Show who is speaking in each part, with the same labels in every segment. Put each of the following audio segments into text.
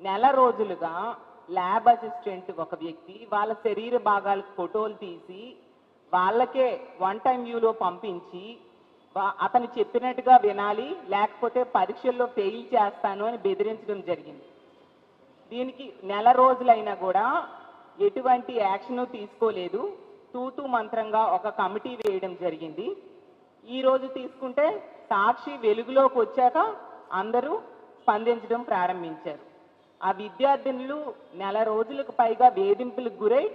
Speaker 1: నెల రోజులుగా lab assistant ఒక వ్యక్తి వాళ్ళ శరీర భాగాలకు ఫోటోలు తీసి వాళ్ళకే వన్ టైం వ్యూలో పంపించి అతను చెప్పినట్టుగా వినాలి లేకపోతే పరీక్షల్లో ఫెయిల్ చేస్తాను అని బెదిరించడం జరిగింది. దీనికి నెల రోజులైనా కూడా ఎటువంటి యాక్షన్ తీసుకోలేదు. తూతు మంత్రంగా ఒక కమిటీ వేయడం జరిగింది. ఈరోజు తీసుకుంటే సాక్షి వెలుగులోకి వచ్చాక అందరూ స్పందించడం ప్రారంభించారు. ఆ విద్యార్థినులు నెల రోజులకు పైగా వేధింపులకు గురై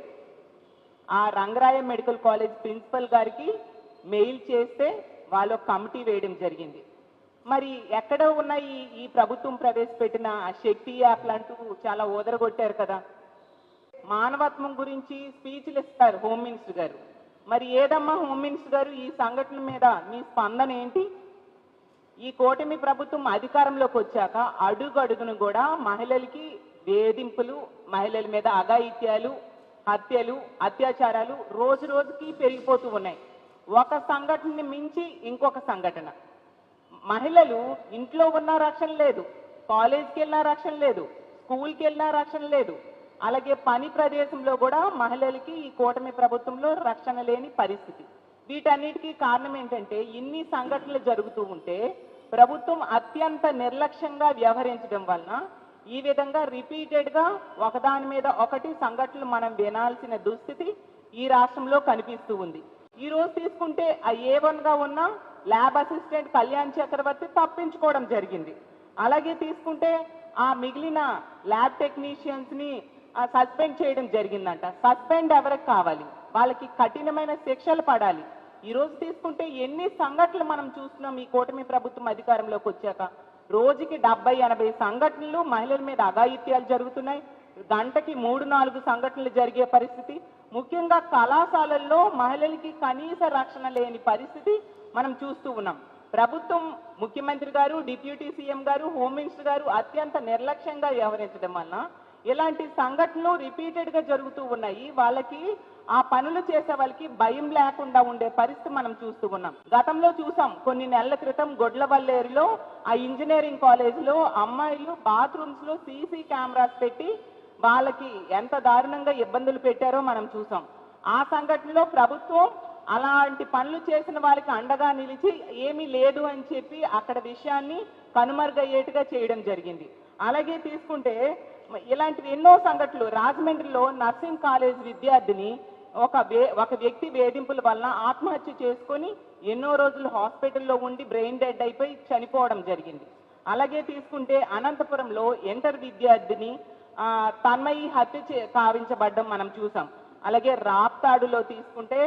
Speaker 1: ఆ రంగరాయ మెడికల్ కాలేజ్ ప్రిన్సిపల్ గారికి మెయిల్ చేస్తే వాళ్ళు కమిటీ వేయడం జరిగింది. మరి ఎక్కడ ఉన్న ఈ ఈ ప్రభుత్వం ప్రవేశపెట్టిన శక్తి యాప్ లాంటూ చాలా ఓదరగొట్టారు కదా. మానవత్వం గురించి స్పీచ్లు ఇస్తారు హోమ్ మినిస్టర్ గారు. మరి ఏదమ్మా హోమ్ మినిస్టర్ గారు ఈ సంఘటన మీద మీ స్పందన ఏంటి? ఈ కూటమి ప్రభుత్వం అధికారంలోకి వచ్చాక అడుగు అడుగును కూడా మహిళలకి వేధింపులు మహిళల మీద అఘాయిత్యాలు హత్యలు అత్యాచారాలు రోజు రోజుకి పెరిగిపోతూ ఉన్నాయి. ఒక సంఘటనని మించి ఇంకొక సంఘటన. మహిళలు ఇంట్లో ఉన్న రక్షణ లేదు కాలేజ్కి వెళ్ళిన రక్షణ లేదు స్కూల్కి వెళ్ళిన రక్షణ లేదు. అలాగే పని ప్రదేశంలో కూడా మహిళలకి ఈ కూటమి ప్రభుత్వంలో రక్షణ లేని పరిస్థితి. వీటన్నిటికీ కారణం ఏంటంటే ఇన్ని సంఘటనలు జరుగుతూ ఉంటే ప్రభుత్వం అత్యంత నిర్లక్ష్యంగా వ్యవహరించడం వలన ఈ విధంగా రిపీటెడ్గా ఒకదాని మీద ఒకటి సంఘటనలు మనం వినాల్సిన దుస్థితి ఈ రాష్ట్రంలో కనిపిస్తూ ఉంది. ఈ రోజు తీసుకుంటే ఆ ఏ వన్గా ఉన్న ల్యాబ్ అసిస్టెంట్ కళ్యాణ్ చక్రవర్తి తప్పించుకోవడం జరిగింది. అలాగే తీసుకుంటే ఆ మిగిలిన ల్యాబ్ టెక్నీషియన్స్ని సస్పెండ్ చేయడం జరిగిందంట. సస్పెండ్ ఎవరికి కావాలి? వాళ్ళకి కఠినమైన శిక్షలు పడాలి. ఈరోజు తీసుకుంటే ఎన్ని సంఘటనలు మనం చూస్తున్నాం ఈ కూటమి ప్రభుత్వం అధికారంలోకి వచ్చాక. రోజుకి డెబ్బై ఎనభై సంఘటనలు మహిళల మీద అఘాయిత్యాలు జరుగుతున్నాయి. గంటకి మూడు నాలుగు సంఘటనలు జరిగే పరిస్థితి. ముఖ్యంగా కళాశాలల్లో మహిళలకి కనీస రక్షణ లేని పరిస్థితి మనం చూస్తూ ఉన్నాం. ప్రభుత్వం ముఖ్యమంత్రి గారు డిప్యూటీ సీఎం గారు హోమ్ మినిస్టర్ గారు అత్యంత నిర్లక్ష్యంగా వ్యవహరించడం వలన ఇలాంటి సంఘటనలు రిపీటెడ్గా జరుగుతూ ఉన్నాయి. వాళ్ళకి ఆ పనులు చేసే వాళ్ళకి భయం లేకుండా ఉండే పరిస్థితి మనం చూస్తూ ఉన్నాం. గతంలో చూసాం కొన్ని నెలల క్రితం గొడ్లవల్లేరులో ఆ ఇంజనీరింగ్ కాలేజ్లో అమ్మాయిలు బాత్రూమ్స్లో సీసీ కెమెరాస్ పెట్టి వాళ్ళకి ఎంత దారుణంగా ఇబ్బందులు పెట్టారో మనం చూసాం. ఆ సంఘటనలో ప్రభుత్వం అలాంటి పనులు చేసిన వారికి అండగా నిలిచి ఏమీ లేదు అని చెప్పి అక్కడ విషయాన్ని కనుమరుగయ్యేట్టుగా చేయడం జరిగింది. అలాగే తీసుకుంటే ఇలాంటివి ఎన్నో సంఘటనలు. రాజమండ్రిలో నర్సింగ్ కాలేజ్ విద్యార్థిని ఒక వే ఒక వ్యక్తి వేధింపుల వలన ఆత్మహత్య చేసుకొని ఎన్నో రోజులు హాస్పిటల్లో ఉండి బ్రెయిన్ డెడ్ అయిపోయి చనిపోవడం జరిగింది. అలాగే తీసుకుంటే అనంతపురంలో ఇంటర్ విద్యార్థిని తన్మయి హత్య కావించబడ్డం మనం చూసాం. అలాగే రాప్తాడులో తీసుకుంటే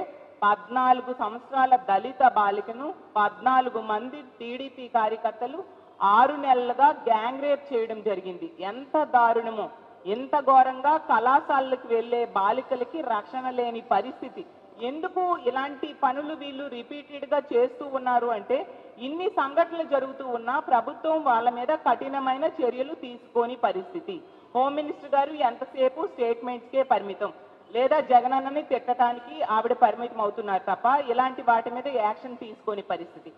Speaker 1: పద్నాలుగు సంవత్సరాల దళిత బాలికను పద్నాలుగు మంది టీడీపీ కార్యకర్తలు ఆరు నెలలుగా గ్యాంగ్ రేప్ చేయడం జరిగింది. ఎంత దారుణమో ఎంత ఘోరంగా కళాశాలలకు వెళ్ళే బాలికలకి రక్షణ లేని పరిస్థితి. ఎందుకు ఇలాంటి పనులు వీళ్ళు రిపీటెడ్గా చేస్తూ ఉన్నారు అంటే ఇన్ని సంఘటనలు జరుగుతూ ఉన్నా ప్రభుత్వం వాళ్ళ మీద కఠినమైన చర్యలు తీసుకోని పరిస్థితి. హోమ్ మినిస్టర్ గారు ఎంతసేపు స్టేట్మెంట్స్కే పరిమితం? లేదా జగనన్నని తిట్టడానికి ఆవిడ పరిమితం అవుతున్నారు తప్ప ఇలాంటి వాటి మీద యాక్షన్ తీసుకోని పరిస్థితి.